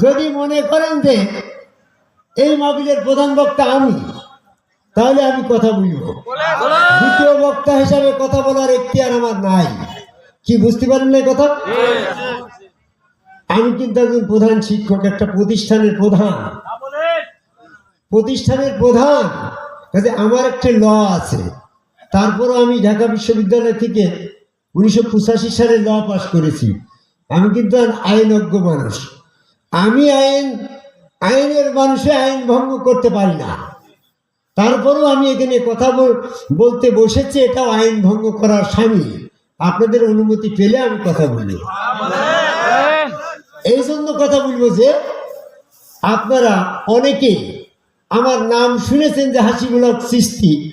যদি মনে করেন যে এই মাহবিলের প্রধান বক্তা আমি, তাহলে আমি কথা বলব। দ্বিতীয় বক্তা হিসাবে কথা বলার এখতিয়ার আমার নাই। কি, বুঝতে পারেন কথা? আমি কিন্তু একজন প্রধান শিক্ষক, একটা প্রতিষ্ঠানের প্রধান। প্রতিষ্ঠানের প্রধান আমার একটা ল আছে। তারপরও আমি ঢাকা বিশ্ববিদ্যালয় থেকে উনিশশো পঁচাশি সালে ল পাশ করেছি। আমি কিন্তু আইনজ্ঞ মানুষ। আমি আইন আইনের মানুষে আইন ভঙ্গ করতে পারি না। তারপরেও আমি এখানে কথা বল- বলতে বসেছি এটাও আইন ভঙ্গ করার স্বামী। আপনাদের অনুমতি পেলে আমি কথা বলি। এই জন্য কথা বলব যে আপনারা অনেকে আমার নাম শুনেছেন যে হাসিমুলক সৃষ্টি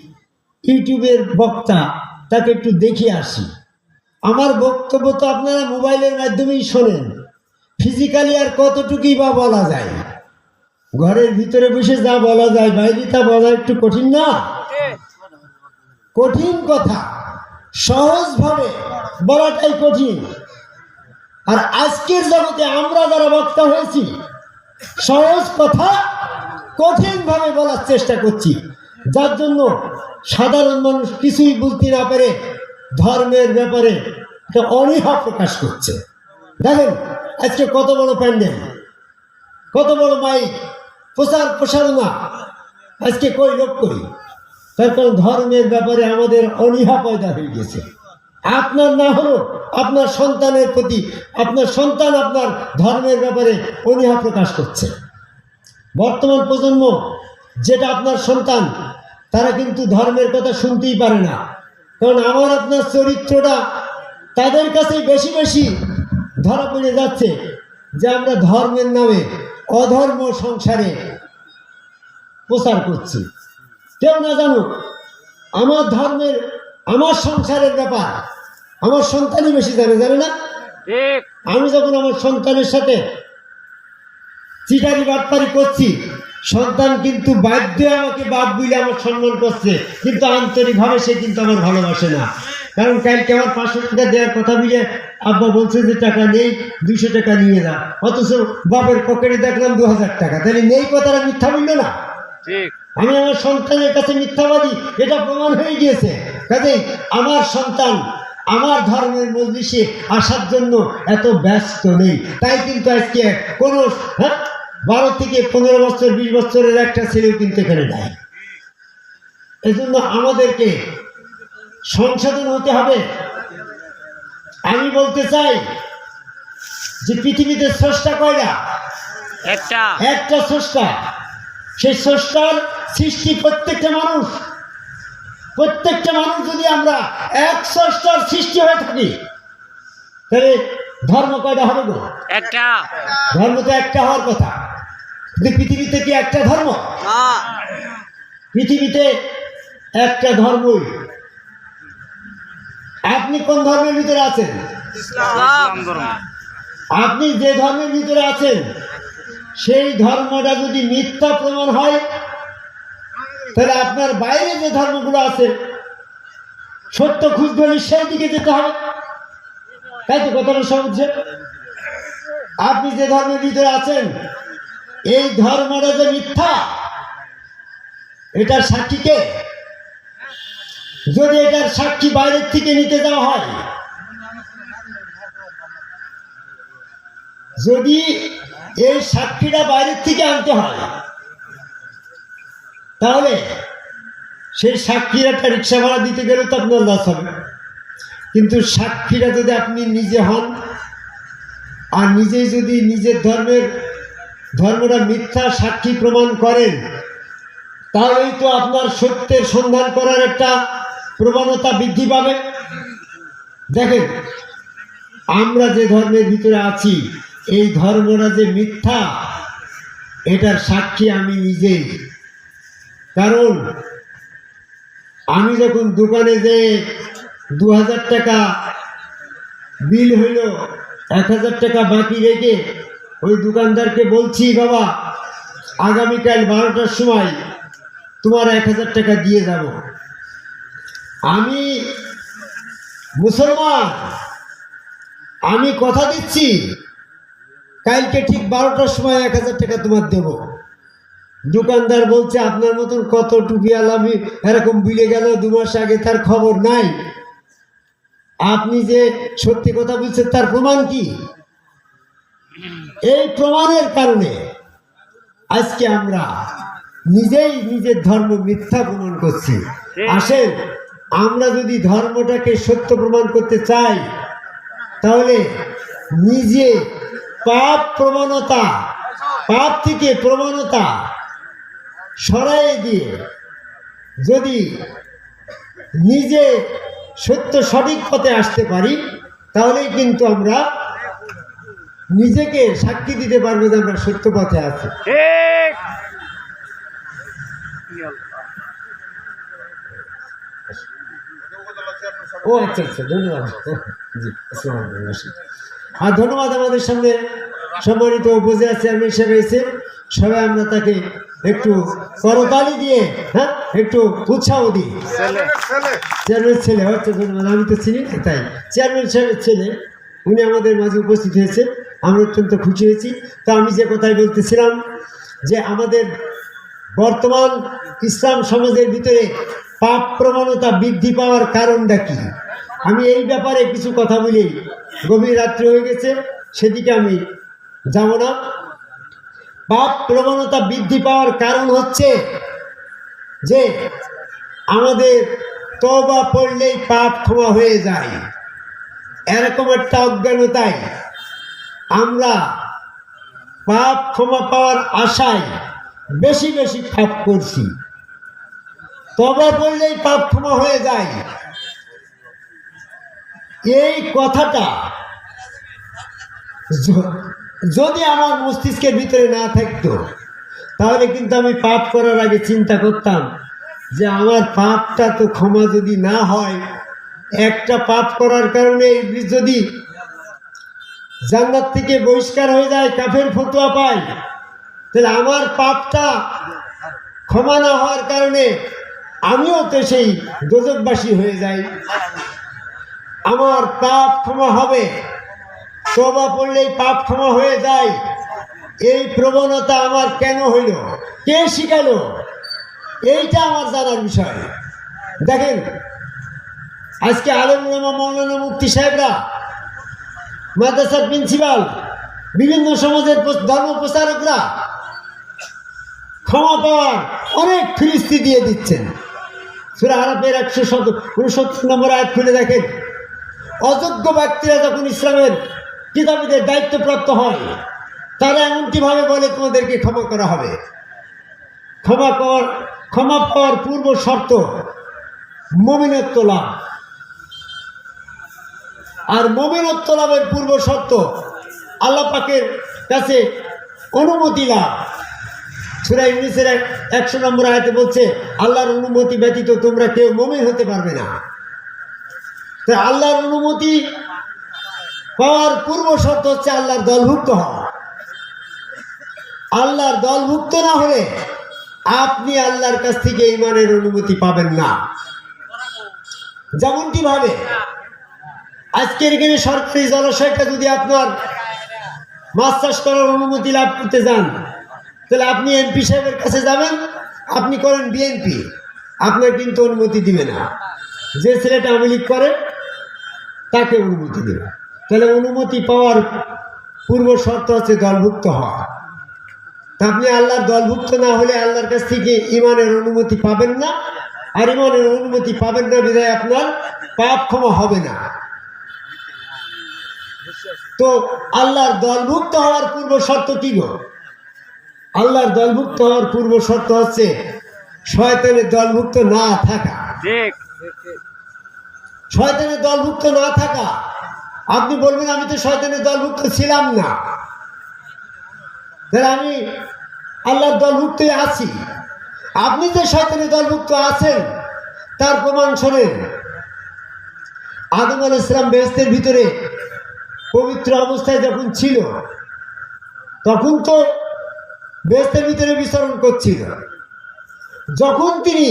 ইউটিউবের বক্তা তাকে একটু দেখে আসি। আমার বক্তব্য তো আপনারা মোবাইলের মাধ্যমেই শোনেন। ফিজিক্যালি আর কতটুকুই বা বলা যায়? ঘরের ভিতরে বসে যা বলা যায়, বাইরে তা বলা একটু কঠিন না? কঠিন কথা। সহজভাবে বলাটাই কঠিন। আর আজকের জগতে আমরা যারা বক্তা হয়েছি, সহজ কথা কঠিনভাবে বলার চেষ্টা করছি। যার জন্য সাধারণ মানুষ কিছুই বুঝতে না পেরে ধর্মের ব্যাপারে একটা অনীহা প্রকাশ করছে। দেখেন, আজকে কত বড় প্যান্ডেল কত বড় মাইক। প্রচার প্রসারণা। আজকে কই লোক করি তার কারণ ধর্মের ব্যাপারে আমাদের অনীহা পয়দা হয়ে গেছে। আপনার না হলো আপনার সন্তানের প্রতি, আপনার সন্তান আপনার ধর্মের ব্যাপারে অনীহা প্রকাশ করছে। বর্তমান প্রজন্ম, যেটা আপনার সন্তান, তারা কিন্তু ধর্মের কথা শুনতেই পারে না। কারণ আমার আপনার চরিত্রটা তাদের কাছেই বেশি বেশি ধরা পড়ে যাচ্ছে যে আমরা ধর্মের নামে অধর্ম সংসারে প্রচার করছি। কেউ না জানুক আমার ধর্মের আমার সংসারের ব্যাপার আমার সন্তানই বেশি জানে জানে না? আমি যখন আমার সন্তানের সাথে চিটারি বাটপারি করছি সন্তান কিন্তু বাধ্য আমাকে বাপ বুঝলে আমার সম্মান করছে কিন্তু আন্তরিকভাবে সে কিন্তু আমার ভালোবাসে না। কারণ কালকে আমার পাঁচশো টাকা দেওয়ার কথা বুঝে আব্বা বলছে যে টাকা নেই দুইশো টাকা নিয়ে যা। অথচ বাপের পকেটে দেখলাম দু হাজার টাকা। তাহলে নেই কথাটা মিথ্যা বলল না? আমি আমার সন্তানের কাছে মিথ্যাবাদী এটা প্রমাণ হয়ে গিয়েছে। কাজেই আমার সন্তান আমার ধর্মের মজলিসে আসার জন্য এত ব্যস্ত নেই। তাই কিন্তু আজকে কোনো হ্যাঁ, বারো থেকে পনেরো বছর বিশ বছরের একটা ছেলেও কিন্তু এখানে নাই। এজন্য আমাদেরকে সংশোধন হতে হবে। আমি বলতে চাই যে পৃথিবীতে স্রষ্টা কয়লা একটা। একটা স্রষ্টা। সেই স্রষ্টার সৃষ্টি প্রত্যেকটা মানুষ। প্রত্যেকটা মানুষ যদি আমরা এক স্রষ্টার সৃষ্টি হয়ে থাকি তাহলে ধর্ম কয়টা হবে গো? একটা। ধর্ম তো একটা হওয়ার কথা। কিন্তু পৃথিবীতে কি একটা ধর্ম? পৃথিবীতে একটা ধর্মই আপনি কোন ধর্মের ভিতরে আছেন? আপনি যে ধর্মের ভিতরে আছেন সেই ধর্মটা যদি মিথ্যা প্রমাণ হয় তাহলে আপনার বাইরে যে ধর্মগুলো আছে সত্য খুঁজতে হলে সেই দিকে যেতে হবে। তাই তো কথাটা সহজে আপনি যে ধর্মের ভিতরে আছেন এই ধর্মটা যে মিথ্যা এটার সাক্ষীকে যদি এটার সাক্ষী বাইরের থেকে নিতে যাওয়া হয়, যদি এই সাক্ষীটা বাইরের থেকে আনতে হয়, তাহলে সেই সাক্ষীর একটা রিক্সা ভাড়া দিতে গেলে তো আপনার লস হবে। কিন্তু সাক্ষীরা যদি আপনি নিজে হন, আর নিজেই যদি নিজের ধর্মের, ধর্মটা মিথ্যা সাক্ষী প্রমাণ করেন, তাহলেই তো আপনার সত্যের সন্ধান করার একটা প্রবণতা বৃদ্ধি পাবে। দেখেন, আমরা যে ধর্মের ভিতরে আছি, এই ধর্মটা যে মিথ্যা, এটার সাক্ষী আমি নিজেই কারণ, আমি যখন দোকানে যে দু হাজার টাকা বিল হইল এক হাজার টাকা বাকি রেখে ওই দোকানদারকে বলছি, বাবা, আগামীকাল বারোটার সময় তোমার এক হাজার টাকা দিয়ে যাব। আমি মুসলমান আমি কথা দিচ্ছি কালকে ঠিক বারোটার সময় এক হাজার টাকা তোমার দেব। দোকানদার বলছে আপনার মতন কত টুপি আলামি এরকম বিলে গেল দু মাস আগে তার খবর নাই। আপনি যে সত্যি কথা বলছেন তার প্রমাণ কি? এই প্রমাণের কারণে আজকে আমরা নিজেই নিজের ধর্ম মিথ্যা প্রমাণ করছি। আসেন আমরা যদি ধর্মটাকে সত্য প্রমাণ করতে চাই, তাহলে নিজে পাপ প্রবণতা, পাপ থেকে প্রবণতা সরাই দিয়ে যদি নিজে সত্য সঠিক পথে আসতে পারি, তাহলেই কিন্তু আমরা নিজেকে সাক্ষী দিতে পারব যে আমরা সত্য পথে আছি ঠিক ও আচ্ছা আচ্ছা ধন্যবাদ। জি আসসালামু। আর ধন্যবাদ আমাদের সঙ্গে সম্মানিত উপজেলা চেয়ারম্যান হিসেবে এসে সবাই আমরা তাকে একটু করতালি দিয়ে হ্যাঁ একটু উৎসাহ দিই। চেয়ারম্যান ছেলে হচ্ছে ধন্যবাদ। আমি তো চিনি না তাই। চেয়ারম্যান সাহেবের ছেলে উনি আমাদের মাঝে উপস্থিত হয়েছে আমরা অত্যন্ত খুশি হয়েছি। তা আমি যে কথাই বলতেছিলাম যে আমাদের বর্তমান ইসলাম সমাজের ভিতরে পাপ প্রবণতা বৃদ্ধি পাওয়ার কারণটা কি? আমি এই ব্যাপারে কিছু কথা বলি। গভীর রাত্রি হয়ে গেছে, সেদিকে আমি যাব না। পাপ প্রবণতা বৃদ্ধি পাওয়ার কারণ হচ্ছে যে আমাদের তবা পড়লেই পাপ ক্ষমা হয়ে যায়। এরকম একটা অজ্ঞানতায় আমরা পাপ ক্ষমা পাওয়ার আশায় বেশি বেশি পাপ করছি। তবা পড়লেই পাপ ক্ষমা হয়ে যায়। এই কথাটা যদি আমার মস্তিষ্কের ভিতরে না থাকতো, তাহলে কিন্তু আমি পাপ করার আগে চিন্তা করতাম যে আমার পাপটা তো ক্ষমা যদি না হয়, একটা পাপ করার কারণে যদি জান্নাত থেকে বহিষ্কার হয়ে যায়, কাফের ফতুয়া পায়, তাহলে আমার পাপটা ক্ষমা না হওয়ার কারণে আমিও তো সেই দোজকবাসী হয়ে যাই। আমার পাপ ক্ষমা হবে। তবা পড়লেই পাপ ক্ষমা হয়ে যায়। এই প্রবণতা আমার কেন হইল? কে শিখালো? এইটা আমার জানার বিষয়। দেখেন, আজকে আলম উলামা মৌলানা মুফতি সাহেবরা, মাদ্রাসার প্রিন্সিপাল, বিভিন্ন সমাজের ধর্ম প্রচারকরা ক্ষমা পাওয়ার অনেক ফিরিস্তি দিয়ে দিচ্ছেন। সুরা আরবের একশো শত, উনসত্তর নম্বর আয়াত খুলে দেখেন। অযোগ্য ব্যক্তিরা যখন ইসলামের কিতাবীদের দায়িত্বপ্রাপ্ত হয়, তারা এমনটিভাবে বলে, তোমাদেরকে ক্ষমা করা হবে। ক্ষমা পাওয়ার ক্ষমা পাওয়ার পূর্ব শর্ত, মমিনত্ব লাভ। আর মমিনত্ব লাভের পূর্ব শর্ত আল্লাহ পাকের কাছে অনুমতি লাভ। সুরা ইংলিশের একশো নম্বর আয়তে বলছে, আল্লাহর অনুমতি ব্যতীত তোমরা কেউ মমিন হতে পারবে না। আল্লাহর অনুমতি পাওয়ার পূর্ব শর্ত হচ্ছে আল্লাহর দলভুক্ত হওয়া। আল্লাহর দলভুক্ত না হলে আপনি আল্লাহর কাছ থেকে ইমানের অনুমতি পাবেন না। যেমনটি ভাবে, আজকের এখানে সরকারি জলাশয়টা যদি আপনার মাছ চাষ করার অনুমতি লাভ করতে যান তাহলে আপনি এমপি সাহেবের কাছে যাবেন, আপনি করেন বিএনপি। আপনার কিন্তু অনুমতি দিবে না। যে ছেলেটা আওয়ামী লীগ করে, তাকে অনুমতি দেবে। তাহলে অনুমতি পাওয়ার পূর্ব শর্ত হচ্ছে দলভুক্ত হওয়া। তা আপনি আল্লাহর দলভুক্ত না হলে আল্লাহর কাছ থেকে ইমানের অনুমতি পাবেন না। আর ইমানের অনুমতি পাবেন না বিধায় আপনার পাপ ক্ষমা হবে না। তো আল্লাহর দলভুক্ত হওয়ার পূর্ব শর্ত কি গো? আল্লাহর দলভুক্ত হওয়ার পূর্ব শর্ত হচ্ছে শয়তানের দলভুক্ত না থাকা। শয়তানের দলভুক্ত না থাকা। আপনি বলবেন আমি তো শয়তানের দলভুক্ত ছিলাম না। তাহলে আমি আল্লাহর দলভুক্তই আছি। আপনি যে শয়তানের দলভুক্ত আছেন তার প্রমাণ শোনেন। আদম আল ইসলাম বেহস্তের ভিতরে পবিত্র অবস্থায় যখন ছিল তখন তো বেহস্তের ভিতরে বিচরণ করছিল। যখন তিনি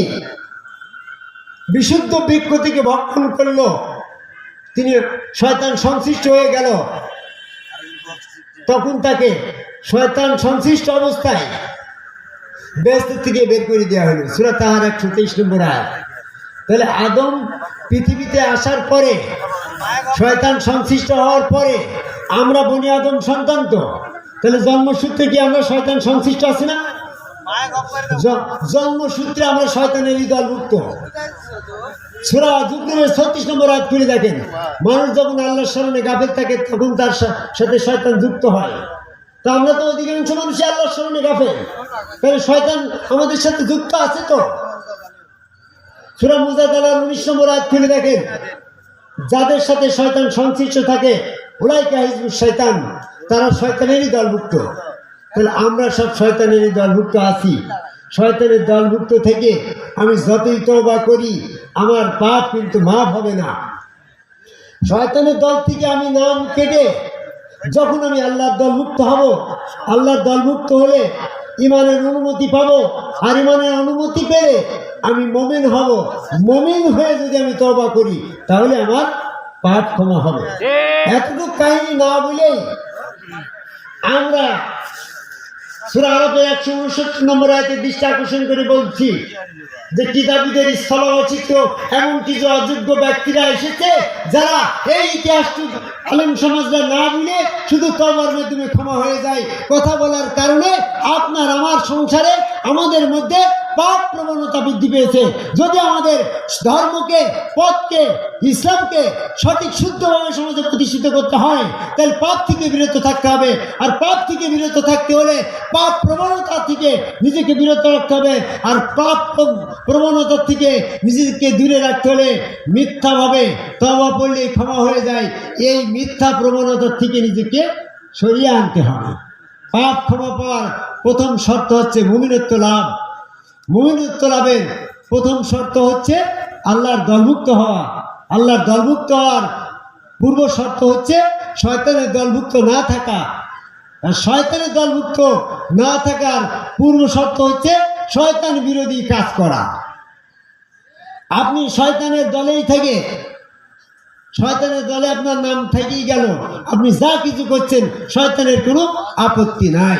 বিশুদ্ধ বৃক্ষ থেকে ভক্ষণ করল, তিনি শয়তান সংশ্লিষ্ট হয়ে গেল। তখন তাকে শয়তান সংশ্লিষ্ট অবস্থায় ব্যস্ত থেকে বের করে দেওয়া হলো। সুরা তাহার একশো তেইশ নম্বর আয় তাহলে আদম পৃথিবীতে আসার পরে, শয়তান সংশ্লিষ্ট হওয়ার পরে আমরা বনি আদম সন্তান তো। তাহলে জন্মসূত্রে কি আমরা শয়তান সংশ্লিষ্ট আছি না? জন্মসূত্রে আমরা শয়তানের দলভুক্ত সুরা ছত্রিশ নম্বর আয়াত খুলে দেখেন। মানুষ যখন আল্লাহর স্মরণে গাফেল থাকে, তখন তার সাথে শয়তান যুক্ত হয়। তা আমরা তো অধিকাংশ মানুষই আল্লাহর স্মরণে গাফেল। তাহলে শয়তান আমাদের সাথে যুক্ত আছে তো? সুরা মুজাদালার উনিশ নম্বর আয়াত খুলে দেখেন। যাদের সাথে শয়তান সংশ্লিষ্ট থাকে ওলাইকা হিজবুর শয়তান। তারা শয়তানেরই দলভুক্ত। তাহলে আমরা সব শয়তানেরই দলভুক্ত আছি। শয়তানের দলভুক্ত থেকে আমি যতই তওবা করি আমার পাপ কিন্তু মাফ হবে না। শয়তানের দল থেকে আমি নাম কেটে যখন আমি আল্লাহর দলমুক্ত হব আল্লাহর দলমুক্ত হলে ইমানের অনুমতি পাবো আর ইমানের অনুমতি পেলে আমি মমিন হব। মমিন হয়ে যদি আমি তওবা করি তাহলে আমার পাপ ক্ষমা হবে। এতটুকু কাহিনী না বলেই আমরা আপনার, আমার সংসারে আমাদের মধ্যে পাপ প্রবণতা বৃদ্ধি পেয়েছে। যদি আমাদের ধর্মকে, পথকে, ইসলামকে সঠিক, শুদ্ধভাবে সমাজে প্রতিষ্ঠিত করতে হয়, তাহলে পাপ থেকে বিরত থাকতে হবে। আর পাপ থেকে বিরত থাকতে হলে পাপ প্রবণতা থেকে নিজেকে বিরত রাখতে হবে। আর পাপ প্র- প্রবণতা থেকে নিজেকে দূরে রাখতে হলে মিথ্যাভাবে তবা পড়লে ক্ষমা হয়ে যায়। এই মিথ্যা প্রবণতা থেকে নিজেকে সরিয়ে আনতে হবে। পাপ ক্ষমা পাওয়ার প্রথম শর্ত হচ্ছে মুমিনত্ব লাভ। মুমিনত্ব লাভের প্রথম শর্ত হচ্ছে আল্লাহর দলভুক্ত হওয়া। আল্লাহর দলভুক্ত হওয়ার পূর্ব শর্ত হচ্ছে শয়তানের দলভুক্ত না থাকা। শয়তানের দলভুক্ত না থাকার পূর্ব শর্ত হচ্ছে শয়তান বিরোধী কাজ করা। আপনি শয়তানের দলেই থেকে, শয়তানের দলে আপনার নাম থেকেই গেল। আপনি যা কিছু করছেন, শয়তানের কোনো আপত্তি নাই।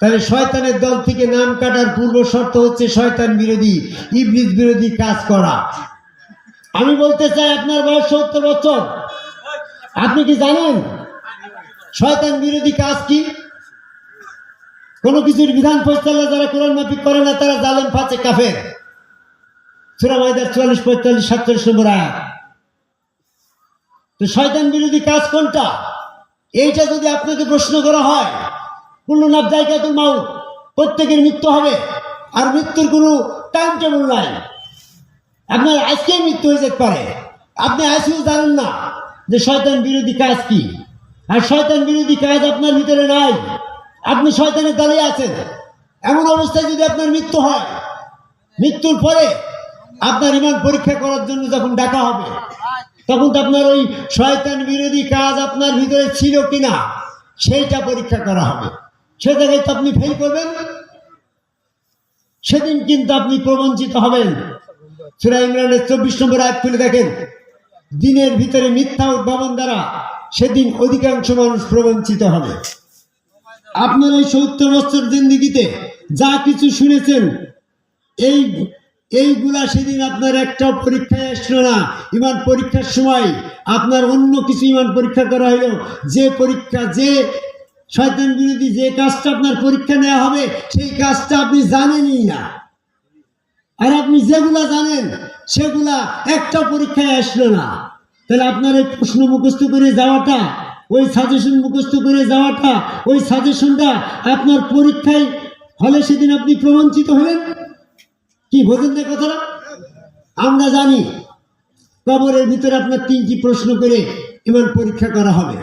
তাহলে শয়তানের দল থেকে নাম কাটার পূর্ব শর্ত হচ্ছে শয়তান বিরোধী, ইবলিস বিরোধী কাজ করা। আমি বলতে চাই, আপনার বয়স সত্তর বছর। আপনি কি জানেন? শয়তান বিরোধী কাজ কি? কোনো কিছুর বিধান ফয়সালা যারা কোরআন মাফিক করে না, তারা জালেম ফাঁচে কাফের। সুরা মাইদার চুয়াল্লিশ, পঁয়তাল্লিশ, সাতচল্লিশ নম্বর আয়াত। তো শয়তান বিরোধী কাজ কোনটা? এইটা যদি আপনাকে প্রশ্ন করা হয় লাভ জায়গাতুল মাউত, প্রত্যেকের মৃত্যু হবে, আর মৃত্যুর কোনো টাইম টেবিল নাই। আপনার আজকেই মৃত্যু হয়ে যেতে পারে। আপনি আজকেও জানেন না যে শয়তান বিরোধী কাজ কি। আর শয়তান বিরোধী কাজ আপনার ভিতরে নাই। আপনি শয়তানের দলে আছেন। এমন অবস্থায় যদি আপনার মৃত্যু হয়, মৃত্যুর পরে আপনার ইমান পরীক্ষা করার জন্য যখন ডাকা হবে, তখন তো আপনার ওই শয়তান বিরোধী কাজ আপনার ভিতরে ছিল কিনা, সেইটা পরীক্ষা করা হবে। সে জায়গায় তো আপনি ফেল করবেন। সেদিন কিন্তু আপনি প্রবঞ্চিত হবেন। সুরা ইমরানের চব্বিশ নম্বর আয়াত খুলে দেখেন, দিনের ভিতরে মিথ্যা উদ্ভাবন দ্বারা সেদিন অধিকাংশ মানুষ প্রবঞ্চিত হবে। আপনার এই সত্তর বছর জিন্দিগিতে যা কিছু শুনেছেন, এই, এইগুলা সেদিন আপনার একটা পরীক্ষায় আসলো না। ইমান পরীক্ষার সময় আপনার অন্য কিছু ইমান পরীক্ষা করা হলো। যে পরীক্ষা, যে শয়তান বিরোধী যে কাজটা আপনার পরীক্ষা নেওয়া হবে, সেই কাজটা আপনি জানেনই না। আর আপনি যেগুলা জানেন, সেগুলা একটা পরীক্ষায় আসলো না। তাহলে আপনার এই প্রশ্ন মুখস্থ করে যাওয়াটা, ওই সাজেশন মুখস্থ করে যাওয়াটা, ওই সাজেশনটা আপনার পরীক্ষায় হলে সেদিন আপনি প্রবঞ্চিত হলেন? কি, বোঝেন না কথাটা? আমরা জানি কবরের ভিতরে আপনার তিনটি প্রশ্ন করে ইমান পরীক্ষা করা হবে।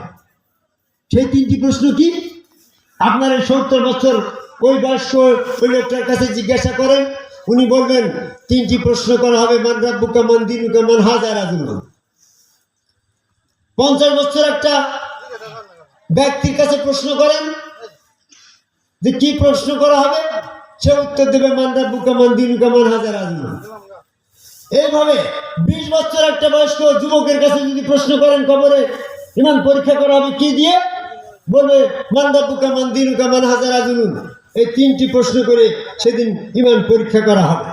সেই তিনটি প্রশ্ন কি? আপনার এই সত্তর বছর ওই বয়স্ক ওই লোকটার কাছে জিজ্ঞাসা করেন, উনি বলবেন, তিনটি প্রশ্ন করা হবে, মান রাব্বুকা, মান দিনুকা, মান হাজার আজুল পঞ্চাশ বছর একটা ব্যক্তির কাছে প্রশ্ন করেন যে কি প্রশ্ন করা হবে? সে উত্তর দেবে, মান রাব্বুকা মান দিনুকা, মান হাজার আজুল এইভাবে বিশ বছর একটা বয়স্ক যুবকের কাছে যদি প্রশ্ন করেন কবরে ইমান পরীক্ষা করা হবে কি দিয়ে? বলবে মান্দাবু কামান দিনু কামান হাজার আজুনুন এই তিনটি প্রশ্ন করে সেদিন ইমান পরীক্ষা করা হবে।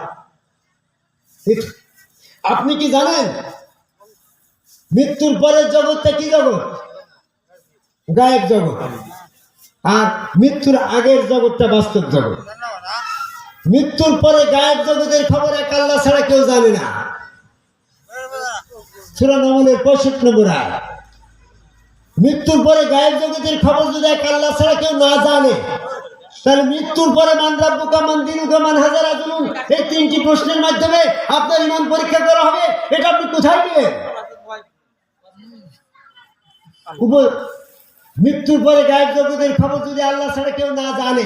আপনি কি জানেন মৃত্যুর পরের জগৎটা কি জগৎ? গায়েব জগৎ। আর মৃত্যুর আগের জগৎটা বাস্তব জগৎ। মৃত্যুর পরে গায়েব জগতের খবর এক আল্লাহ ছাড়া কেউ জানে না। সুরান পঁয়ষট্টি নম্বর মৃত্যুর পরে গায়েব জগতের খবর যদি এক আল্লাহ ছাড়া কেউ না জানে, তাহলে মৃত্যুর পরে মান রাব্বুকা, মান দিনুকা, মান হাজার আজুন এই তিনটি প্রশ্নের মাধ্যমে আপনার ইমান পরীক্ষা করা হবে। এটা আপনি কোথায় পেলেন? মৃত্যুর পরে গায়েব জগতের খবর যদি আল্লাহ ছাড়া কেউ না জানে,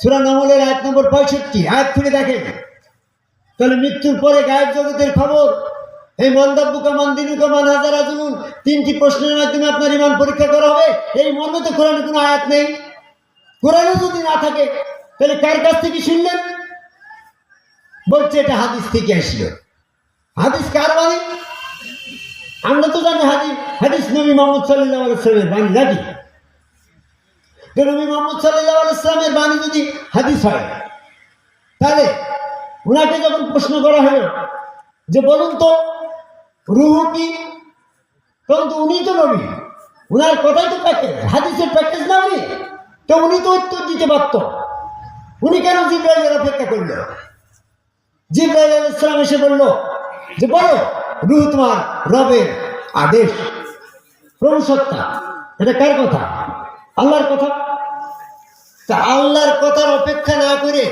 সুরা নমলের আয়াত নম্বর পঁয়ষট্টি, আয়াত খুলে দেখেন। তাহলে মৃত্যুর পরে গায়েব জগতের খবর, এই মন্দাব্বুকা মন্দিনুকা মান হাজার আজুন তিনটি প্রশ্নের মাধ্যমে আপনার ইমান পরীক্ষা করা হবে। এই মর্মে তো কোরআনে কোনো আয়াত নেই। কোরআনে যদি না থাকে, তাহলে কার কাছ থেকে শুনলেন? বলছে, এটা হাদিস থেকে আসলো। হাদিস কার বাণী? আমরা তো জানি হাদিস হাদিস নবী মোহাম্মদ সাল্লাহ আলাইসলামের বাণী নাকি? তো নবী মোহাম্মদ সাল্লাহ আলাইসলামের বাণী যদি হাদিস হয়, তাহলে ওনাকে যখন প্রশ্ন করা হলো, যে বলুন তো, রুহু কি? তখন তো উনি তো নবী। ওনার কথাই তো প্যাকেজ, হাদিসের প্যাকেজ না উনি? তো উনি তো উত্তর দিতে পারত উনি কেন জিব্রাইলের অপেক্ষা করল? জিব্রাইল আলাইহিস সালাম এসে বলল যে, বলো রুহ তোমার রবের আদেশ প্রভু সত্তা এটা কার কথা? আল্লাহর কথা? তা আল্লাহর কথার অপেক্ষা না করে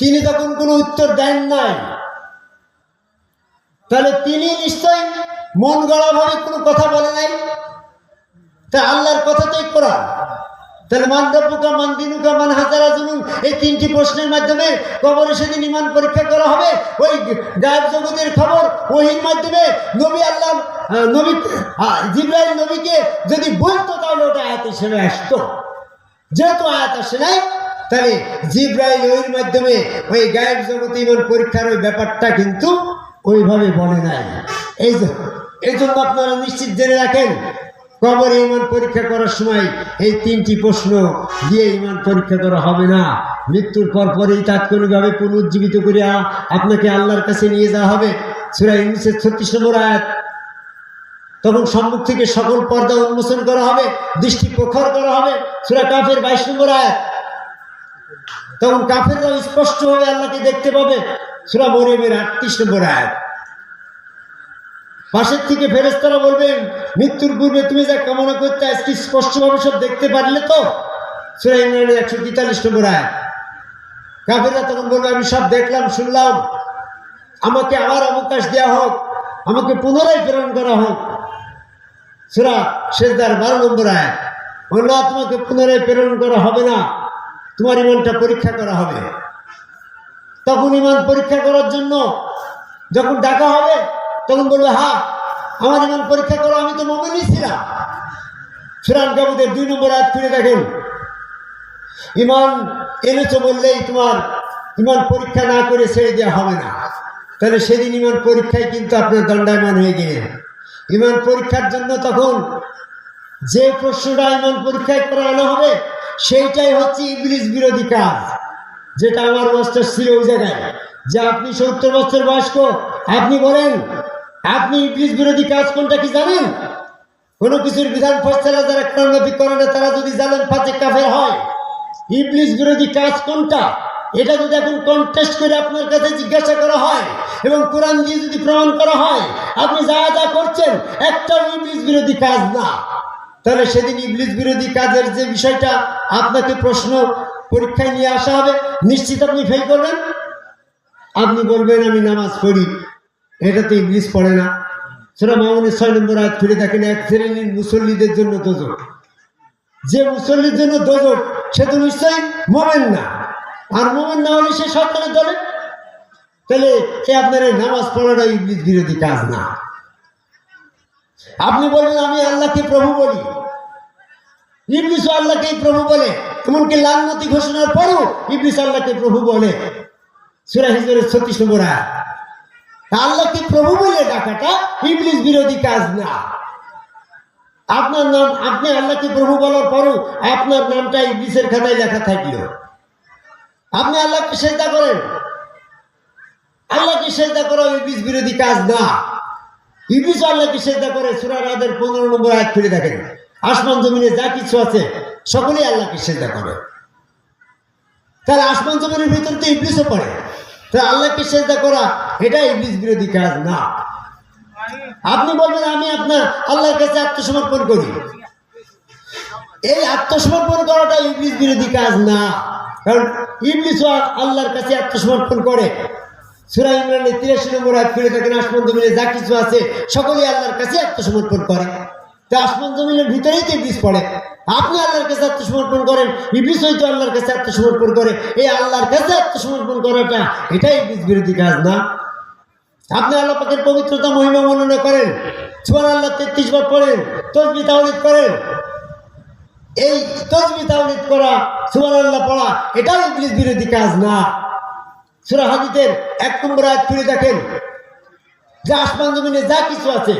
তিনি তখন কোনো উত্তর দেন নাই। তাহলে তিনি নিশ্চয় মন গড়াভাবে কোনো কথা বলে নাই? তা আল্লাহর কথাটাই করা তাহলে মান রব্বুকা মান হাজারা জুনুন এই তিনটি প্রশ্নের মাধ্যমে কবরে সেদিন ইমান পরীক্ষা করা হবে। ওই গায়ব জগতের খবর ওহির মাধ্যমে নবী আল্লাহ নবী জিব্রাইল নবীকে যদি বলতো তাহলে ওটা আয়াত হিসেবে আসতো। যেহেতু আয়াত আসে নাই, তাহলে জিব্রাইল ওইর মাধ্যমে ওই গায়েব জগতে ইমান পরীক্ষার ওই ব্যাপারটা কিন্তু ওইভাবে বলে নাই। এই এই জন্য আপনারা নিশ্চিত জেনে রাখেন, কবরে ইমান পরীক্ষা করার সময় এই তিনটি প্রশ্ন দিয়ে ইমান পরীক্ষা করা হবে না। মৃত্যুর পর পরেই তাৎক্ষণিকভাবে পুনরুজ্জীবিত করে আ- আপনাকে আল্লাহর কাছে নিয়ে যাওয়া হবে। সুরা ছত্রিশ নম্বর আয়াত। তখন সম্মুখ থেকে সকল পর্দা উন্মোচন করা হবে, দৃষ্টি প্রখর করা হবে, সুরা কাফের বাইশ নম্বর আয়াত। তখন কাফেররাও স্পষ্টভাবে আল্লাহকে দেখতে পাবে, সুরা মরিয়মের আটত্রিশ নম্বর আয়াত। পাশের থেকে ফেরেস্তারা বলবেন, মৃত্যুর পূর্বে তুমি যা কামনা করতে আজকে স্পষ্টভাবে সব দেখতে পারলে তো? সুরা ইমরানের একশো তেতাল্লিশ নম্বর আয়াত। কাফেররা তখন বলবে, আমি সব দেখলাম, শুনলাম। আমাকে আবার অবকাশ দেওয়া হোক, আমাকে পুনরায় প্রেরণ করা হোক। সুরা শেষদার বারো নম্বর আয়াত আল্লাহ তোমাকে পুনরায় প্রেরণ করা হবে না, তোমার ইমানটা পরীক্ষা করা হবে। তখন ইমান পরীক্ষা করার জন্য যখন ডাকা হবে, তখন বলবে হ্যাঁ আমার ইমান পরীক্ষা করো, আমি তো মমিনই ছিলাম। সুরান কাবুদের দুই নম্বর আয়াত ফিরে দেখেন। ইমান এনেছো বললেই তোমার ইমান পরীক্ষা না করে ছেড়ে দেওয়া হবে না। তাহলে সেদিন ইমান পরীক্ষায় কিন্তু আপনার দণ্ডায়মান হয়ে গেলেন। ইমান পরীক্ষার জন্য তখন যে প্রশ্নটা ইমান পরীক্ষায় করানো হবে, সেইটাই হচ্ছে ইংলিশ বিরোধী কাজ। যেটা আমার মাস্টার ছিল ওই জায়গায়। যে আপনি সত্তর বছর বয়স্ক, আপনি বলেন, আপনি ইংলিশ বিরোধী কাজ কোনটা কি জানেন? কোনো কিছুর বিধান ফয়সালা যারা করণবি করে না, তারা যদি জানেন পাঁচে কাফের হয়, ইবলিস বিরোধী কাজ কোনটা? এটা যদি এখন কন্টেস্ট করে আপনার কাছে জিজ্ঞাসা করা হয় এবং কোরআন দিয়ে যদি প্রমাণ করা হয়, আপনি যা যা করছেন, একটা ইবলিস বিরোধী কাজ না। তাহলে সেদিন ইবলিস বিরোধী কাজের যে বিষয়টা আপনাকে প্রশ্ন পরীক্ষায় নিয়ে আসা হবে, নিশ্চিত আপনি ফেল করবেন আপনি বলবেন, আমি নামাজ পড়ি। এটা তো ইংলিশ পড়ে না। সেটা মামুনের ছয় নম্বর আয়াত ফিরে থাকেন এক শ্রেণির মুসল্লিদের জন্য দোজক। যে মুসল্লির জন্য দোজক, সে তো নিশ্চয়ই মোমেন না। আর মোমেন না হলে সে সরকারের দলে তাহলে এ আপনার এই নামাজ পড়াটা ইংলিশ বিরোধী কাজ না। আপনি বলবেন, আমি আল্লাহকে প্রভু বলি। ইবলিশ আল্লাহকেই প্রভু বলে। এমনকি লালনতি ঘোষণার পরও ইবলিশ আল্লাহকে প্রভু বলে। সুরা হিজরের ছত্রিশ নম্বর আল্লাহকে প্রভু বলে ডাকাটা ইবলিশ বিরোধী কাজ না। আপনার নাম, আপনি আল্লাহকে প্রভু বলার পরও আপনার নামটা ইবলিসের খাতায় লেখা থাকল। আপনি আল্লাহকে সেজদা করেন? আল্লাহকে সেজদা করা ইবলিস বিরোধী কাজ না। ইবলিস আল্লাহকে সেজদা করে? সূরা রাদের পনেরো নম্বর আয়াত খুলে দেখেন। আসমান, জমিনে যা কিছু আছে, সকলেই আল্লাহকে সেজদা করে। তাহলে আসমান, জমিনের ভিতরে তো ইবলিসও পড়ে। তাহলে আল্লাহকে সেজদা করা? এটা ইবলিস বিরোধী কাজ না। আপনি বলবেন, আমি আপনার আল্লাহর কাছে আত্মসমর্পণ করি। এই আত্মসমর্পণ করাটা ইবলিস বিরোধী কাজ না। কারণ ইবলিসও আল্লাহর কাছে আত্মসমর্পণ করে। সুরা ইমরানের তিরাশি নম্বর আয়াত, ফিরে থাকেন আসমান জমিনে, যা কিছু আছে, সকলেই আল্লাহর কাছে আত্মসমর্পণ করে। তা আসমান জমিনের ভিতরেই তো ইবলিস পড়ে। আপনি আল্লাহর কাছে আত্মসমর্পণ করেন, ইবলিস হয়তো আল্লাহর কাছে আত্মসমর্পণ করে। এই আল্লাহর কাছে আত্মসমর্পণ করাটা এটাই ইবলিস বিরোধী কাজ না। আপনি আল্লাহ পাকের পবিত্রতা, মহিমা বর্ণনা করেন সুবান আল্লাহ তেত্রিশ বার পড়েন, তসবি তাওলিদ করেন এই তসবি তাওলিদ করা সুবান আল্লাহ পড়া, এটাও ইংলিশ বিরোধী কাজ না। সুরা হাদিতের এক নম্বর আয়াত ফিরে দেখেন, যে আসমান জমিনে যা কিছু আছে,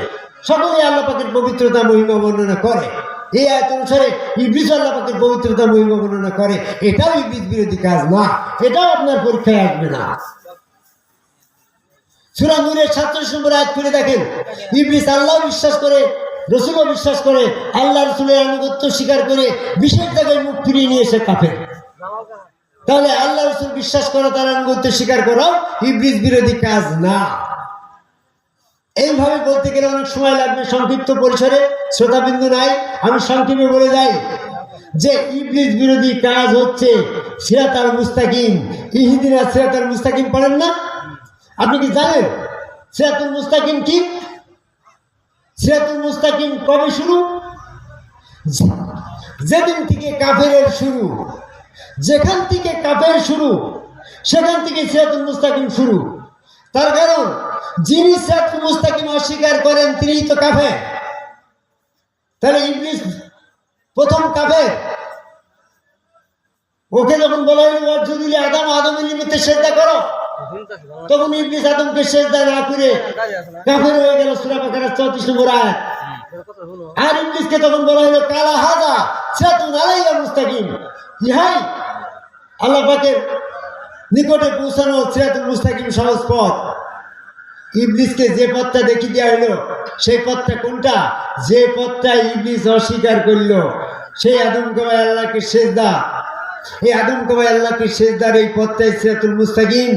সকলেই আল্লাহ পাকের পবিত্রতা, মহিমা বর্ণনা করে। এই আয়াত অনুসারে ইবলিস আল্লাহ পাকের পবিত্রতা, মহিমা বর্ণনা করে। এটাও ইবলিস বিরোধী কাজ না, এটাও আপনার পরীক্ষায় আসবে না। সুরা নূরের সাতচল্লিশ নম্বর আয়াত খুলে দেখেন, ইবলিস আল্লাহ বিশ্বাস করে রসুলও বিশ্বাস করে, আল্লাহ রসুলের আনুগত্য স্বীকার করে বিশেষ জায়গায় মুখ ফিরিয়ে নিয়ে এসে কাফের। তাহলে আল্লাহ রসুল বিশ্বাস করা, তার আনুগত্য স্বীকার করাও ইবলিস বিরোধী কাজ না। এইভাবে বলতে গেলে অনেক সময় লাগবে সংক্ষিপ্ত পরিসরে, শ্রোতাবিন্দু নাই, আমি সংক্ষেপে বলে যাই যে ইবলিস বিরোধী কাজ হচ্ছে সিরাতার মুস্তাকিম। ইহিদিনা সিরাতার মুস্তাকিম পড়েন না? আপনি কি জানেন? সিরাতুল মুস্তাকিম কি? সিরাতুল মুস্তাকিম কবে শুরু? যেদিন থেকে কাফের শুরু, যেখান থেকে কাফের শুরু, সেখান থেকে সিরাতুল মুস্তাকিম শুরু। তার কারণ, যিনি সিরাতুল মুস্তাকিম অস্বীকার করেন, তিনিই তো কাফের। তাহলে ইংলিশ প্রথম কাফের? ওকে যখন বলা হলো আদম আদমের নিমিত্তে শ্রদ্ধা করো। তখন ইবলিস আদমকে সেজদা না করে কাফের হয়ে গেল সূরা বাকারা 34 নম্বর আয়াত। আর ইবলিসকে তখন বলা হলো, কালা হাদা সিরাতুন আলাইয়া মুস্তাকিম। ইহাই আল্লাহ পাকের নিকটে পৌঁছানো সিরাতুল মুস্তাকিম সহজ পথ। ইবলিসকে যে পথটা দেখিয়ে দেওয়া হলো, সেই পথটা কোনটা? যে পথটা ইবলিস অস্বীকার করল, সেই আদম কবাই আল্লাহকে সেজদা। এই আদম কবাই আল্লাহকে সেজদার এই পথটাই সিরাতুল মুস্তাকিম।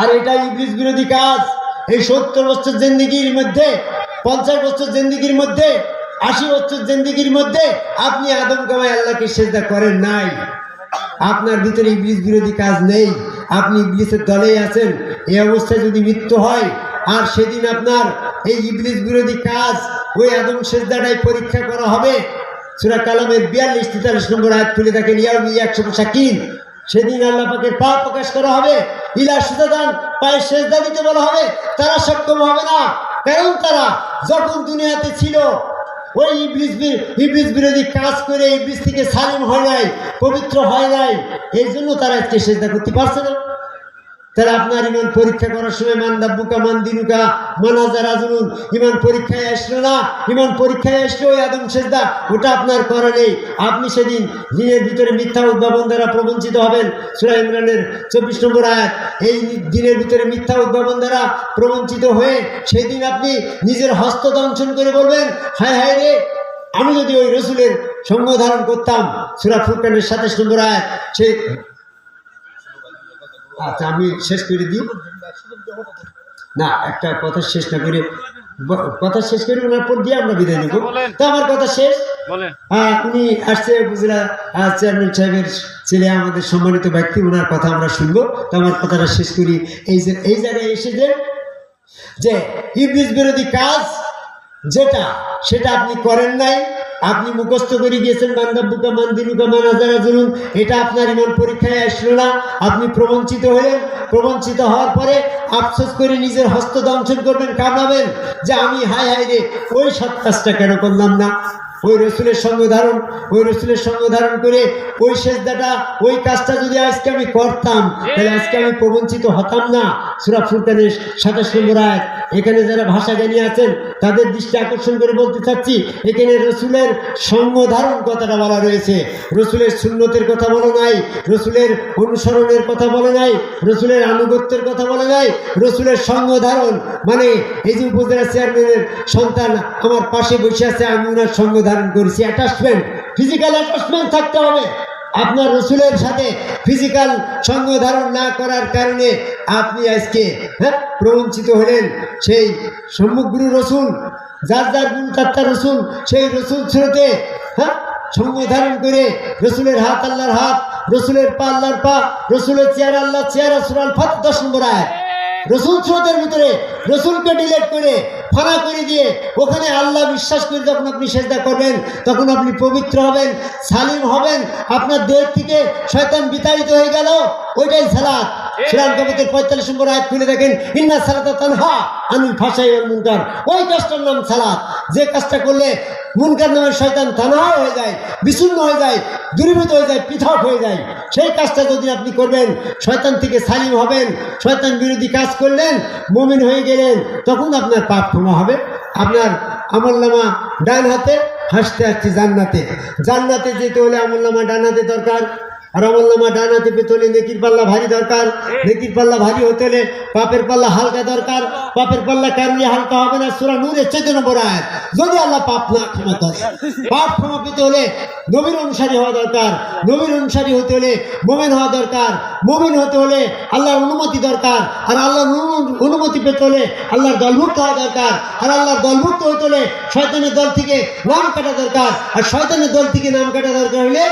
আর এটা ইবলিস বিরোধী কাজ। এই সত্তর বছর জিন্দিগির মধ্যে, পঞ্চাশ বছর জিন্দিগির মধ্যে, আশি বছর জিন্দিগির মধ্যে আপনি আদম কামাই আল্লাহকে সেজদা করেন নাই। আপনার ভিতরে ইবলিস বিরোধী কাজ নেই। আপনি ইবলিসের দলেই আছেন। এই অবস্থায় যদি মৃত্যু হয়, আর সেদিন আপনার এই ইবলিস বিরোধী কাজ ওই আদম সেজদাটাই পরীক্ষা করা হবে। সুরা কালামের বিয়াল্লিশ, তেতাল্লিশ নম্বর আয়াত তুলে দেখেন, ইয়াউমি একশো সাকিন সেদিন আল্লাহ পাকের পা প্রকাশ করা হবে, ইলা সুদাদান পায়ে সেজদা দিতে বলা হবে, তারা সক্ষম হবে না। কারণ তারা যখন দুনিয়াতে ছিল, ওই ইবলিস ইবলিস বিরোধী কাজ করে ইবলিস থেকে সালিম হয় নাই, পবিত্র হয় নাই, এই জন্য তারা আজকে সেজদা করতে পারছে না। তাহলে আপনার ইমান পরীক্ষা করার সময় মান দাব্বুকা, মান দিনুকা মানাজার আজনুন ইমান পরীক্ষায় আসলো না, ইমান পরীক্ষায় আসলো ওই আদম সেজদা, ওটা আপনার করা নেই। আপনি সেদিন দিনের ভিতরে মিথ্যা উদ্ভাবন দ্বারা প্রবঞ্চিত হবেন। সুরা ইমরানের চব্বিশ নম্বর আয়াত, এই দিনের ভিতরে মিথ্যা উদ্ভাবন দ্বারা প্রবঞ্চিত হয়ে সেদিন আপনি নিজের হস্ত দংশন করে বলবেন, হায় হায় রে, আমি যদি ওই রসুলের সঙ্গ ধারণ করতাম। সুরা ফুরকানের সাতাশ নম্বর আয়াত, সেই আচ্ছা আমি শেষ করে দিই। না একটা কথা শেষ না করে কথা শেষ করে ওনার পর দিয়ে আমরা বিদায় নেব। বলেন। তো আমার কথা শেষ? হ্যাঁ উনি আসছে গুজরাট চেয়ারম্যান সাহেবের ছেলে আমাদের সম্মানিত ব্যক্তি ওনার কথা আমরা শুনব। তো আমার কথাটা শেষ করি। এই যে এই জায়গায় এসে যে যে ইবলিস বিরোধী কাজ যেটা সেটা আপনি করেন নাই আপনি মুখস্থ করে গিয়েছেন বান্দাব্বুকা মান্দিনুকা মানাজারা জুলুম, এটা আপনার ইমন পরীক্ষায় আসলো না। আপনি প্রবঞ্চিত হলেন, প্রবঞ্চিত হওয়ার পরে আফসোস করে নিজের হস্ত দংশন করবেন কামড়াবেন যে আমি হায় হায় রে, ওই সৎ কাজটা কেন করলাম না? ওই রসুলের সঙ্গ ধারণ, ওই রসুলের সঙ্গ ধারণ করে ওই সেজদাটা, ওই কাজটা যদি আজকে আমি করতাম, তাহলে আজকে আমি প্রবঞ্চিত হতাম না। সুরা ফুরকানের সাতাশ নম্বর আয়াত, এখানে যারা ভাষা জ্ঞানী আছেন, তাদের দৃষ্টি আকর্ষণ করে বলতে চাচ্ছি, এখানে রসুলের সঙ্গ ধারণ কথাটা বলা রয়েছে। রসুলের সুন্নতের কথা বলা নাই, রসুলের অনুসরণের কথা বলা নাই, রসুলের আনুগত্যের কথা বলা নাই, রসুলের সঙ্গ ধারণ মানে এই যে উপজেলা চেয়ারম্যানের সন্তান আমার পাশে বসে আছে, আমি ওনার সঙ্গ ধারণ করেছি অ্যাটাচমেন্ট ফিজিক্যাল অ্যাটাচমেন্ট থাকতে হবে। আপনার রসুলের সাথে ফিজিক্যাল সঙ্গ ধারণ না করার কারণে আপনি আজকে হ্যাঁ প্রবঞ্চিত হলেন সেই সম্মুখগুরু রসুল, যার যার গুরু তার রসুল, সেই রসুল স্রোতে হ্যাঁ সঙ্গ ধারণ করে রসুলের হাত আল্লাহর হাত, রসুলের পা আল্লাহর পা, রসুলের চেয়ার আল্লাহ চেয়ার সুরাল ফাত দশ নম্বর আয় রসুল স্রোতের ভিতরে, রসুলকে ডিলেট করে ফানা করে দিয়ে ওখানে আল্লাহ বিশ্বাস করে যখন আপনি সেজদা করবেন তখন আপনি পবিত্র হবেন সালিম হবেন আপনার দেহ থেকে শয়তান বিতাড়িত হয়ে গেল ওইটাই সালাদ সুরান কবিতের পঁয়তাল্লিশ নম্বর আয়াত খুলে দেখেন ইন্না সালাতা তানহা আমি ফাঁসাই মুনকার। ওই কাজটার নাম সালাদ যে কাজটা করলে মুনকার নামের শয়তান তানহা হয়ে যায় বিচ্ছিন্ন হয়ে যায় দূরীভূত হয়ে যায় পৃথক হয়ে যায়। সেই কাজটা যদি আপনি করবেন শয়তান থেকে সালিম হবেন শয়তান বিরোধী কাজ করলেন মমিন হয়ে গেলেন তখন আপনার পাপ ক্ষমা হবে। আপনার আমলনামা ডান হাতে, হাসতে হাসতে জান্নাতে। জান্নাতে যেতে হলে আমল নামা ডান হাতে দরকার। আর ডান হাতে হলে নেকির পাল্লা ভারী দরকার। নেকির পাল্লা ভারী হতে হলে পাপের পাল্লা হালকা দরকার। পাপের পাল্লা হালকা হবে না, সুরা নূরের নম্বর যদি আল্লাহ পাপ না পাপ ক্ষমা পেতে হলে নবীর অনুসারী হওয়া দরকার। নবীর অনুসারী হতে হলে মোমেন হওয়া দরকার। মোমেন হতে হলে আল্লাহর অনুমতি দরকার। আর আল্লাহর অনুমতি পেতে হলে আল্লাহর দলভুক্ত হওয়া দরকার। আর আল্লাহর দলভুক্ত হতে হলে শয়তানের দল থেকে নাম কাটা দরকার। আর শয়তানের দল থেকে নাম কাটা দরকার হলে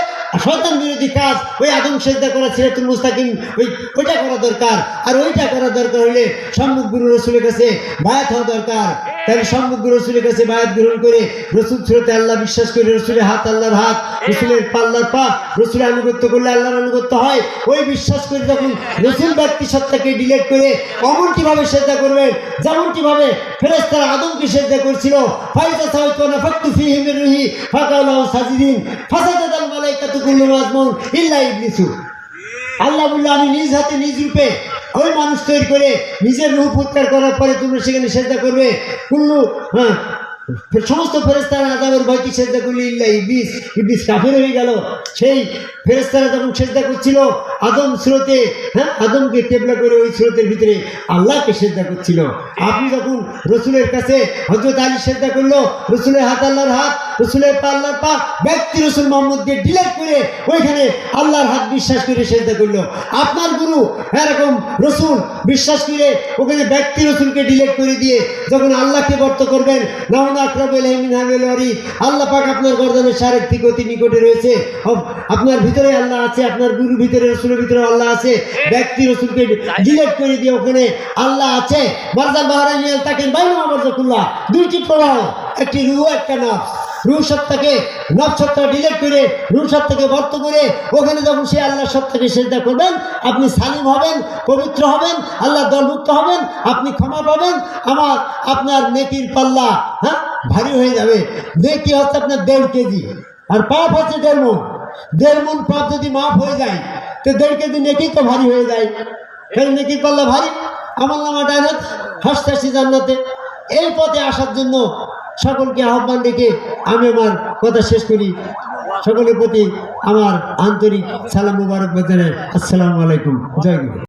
শয়তান বিরোধী কাজ ওই আদম সেজদা করা সিরাতুল মুস্তাকিম, ওই ওইটা করা দরকার। আর ওইটা করা দরকার হলে সম্মুখ গুরু রসুলের কাছে বায়াত হওয়া দরকার। তাহলে সম্মুখ গুরু রসুলের কাছে বায়াত গ্রহণ করে রসুল স্রোতে আল্লাহ বিশ্বাস করে, রসুলের হাত আল্লাহর হাত, রসুলের পাল্লার পা, রসুলের আনুগত্য করলে আল্লাহর আনুগত্য হয়। ওই বিশ্বাস করে যখন রসুল ব্যক্তি সত্তাকে ডিলেট করে অমনটিভাবে সেজদা করবেন, যেমনটিভাবে ফেরেস্তারা আদমকে সেজদা করছিল। ফাইজা সাউত না ফাক্তু ফিহিমের রুহি ফাকাউলাহু সাজিদিন, ফাসাদাদাল মালাইকাতু কুল্লু মাজমুন ইল্লা ইবলিসু। আল্লাহ বলল, আমি নিজ হাতে, নিজ রূপে ওই মানুষ তৈরি করে নিজের রূপ উৎকার করার পরে তোমরা সেখানে সেজদা করবে। কুল্লু হ্যাঁ সমস্ত ফেরেস্তারা আদাবের ভয়কে সেজদা করলে ইল্লা ইবিস ইবিস কাফের হয়ে গেল। সেই ফেরেস্তারা যখন সেজদা করছিল, আদম স্রোতে হ্যাঁ আদমকে কেবলা করে ওই স্রোতের ভিতরে আল্লাহকে সেজদা করছিল। আপনি যখন রসুলের কাছে হজরত আলী সেজদা করল, রসুলের হাত আল্লাহর হাত, রসুলের পা পা, ব্যক্তি রসুল মোহাম্মদকে ডিলেট করে ওইখানে আল্লাহর হাত বিশ্বাস করে সেজদা করল। আপনার গুরু, এরকম রসুল বিশ্বাস করে ওখানে ব্যক্তি রসুলকে ডিলেট করে দিয়ে যখন আল্লাহকে বর্ত করবেন নাহন আকরাবুল আল্লাহ পাক আপনার গর্দনের সারের থেকে নিকটে রয়েছে। আপনার ভিতরে আল্লাহ আছে, আপনার গুরুর ভিতরে, রসুলের ভিতরে আল্লাহ আছে, ব্যক্তি রসুলকে ডিলেট করে দিয়ে ওখানে আল্লাহ আছে। বারদাল বাহারাইয়াল তাকে মারজাকুল্লাহ দুইটি প্রবাহ একটি রুহ, একটা নফস। রুহ সত্তাকে নফ সত্তা করে, রুহ সত্তাকে করে ওখানে যখন সে আল্লাহ সত্তাকে সেজদা করবেন, আপনি সালিম হবেন, পবিত্র হবেন, আল্লাহ দলভুক্ত হবেন, আপনি ক্ষমা পাবেন, আমার, আপনার নেকির পাল্লা হ্যাঁ ভারী হয়ে যাবে। নেকি হচ্ছে আপনার দেড় কেজি, আর পাপ হচ্ছে দেড় মন দেড় মন পাপ যদি মাফ হয়ে যায়, তো দেড় কেজি নেকি তো ভারী হয়ে যায়। ফের নেকি করলে ভারী, আমার নামা ডাইরেক্ট হাসতে হাসি জান্নাতে। এই পথে আসার জন্য সকলকে আহ্বান রেখে আমি আমার কথা শেষ করি। সকলের প্রতি আমার আন্তরিক সালাম মুবারক বাজারে। আসসালামু আলাইকুম। জয়